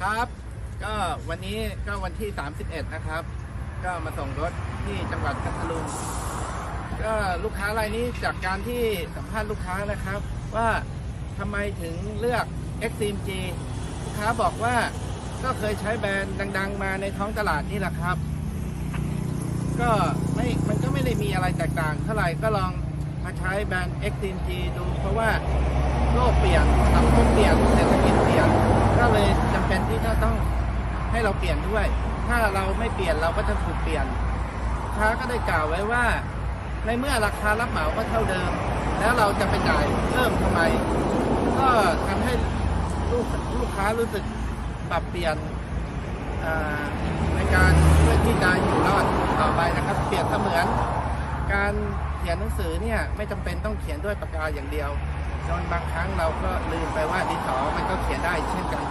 ครับ ก็วันนี้ก็วันที่ 31 นะครับ ก็มาส่งรถที่จังหวัดพัทลุงก็ลูกค้ารายนี้จากการที่สัมภาษณ์ลูกค้านะครับ ว่าทำไมถึงเลือก x t r e m G ลูกค้าบอกว่าก็เคยใช้แบรนด์ดัง ๆ มาในท้องตลาดนี่แหละครับ ก็ไม่มันก็ไม่ได้มีอะไรแตกต่างเท่าไหร่ก็ลองมาใช้แบรนด์ x t r e m G ดู เพราะว่าโลกเปลี่ยนสังคมเปลี่ยนเศรษฐกิจเปลี่ยนก็เลยจำเป็นที่จะต้อง ให้เราเปลี่ยนด้วย ถ้าเราไม่เปลี่ยนเราก็จะถูกเปลี่ยนค้าก็ได้กล่าวไว้ว่า ในเมื่อราคารับเหมาก็เท่าเดิม แล้วเราจะไปจ่ายเพิ่มทำไม ก็ทำให้ลูกลูกค้ารู้สึกปรับเปลี่ยนในการเพื่อที่จะอยู่รอดต่อไปนะครับ เปรียบเสมือน การเขียนหนังสือเนี่ยไม่จำเป็นต้องเขียนด้วยปากกาอย่างเดียวจนบางครั้งเราก็ลืมไปว่าดินสอมันก็เขียนได้เช่นกัน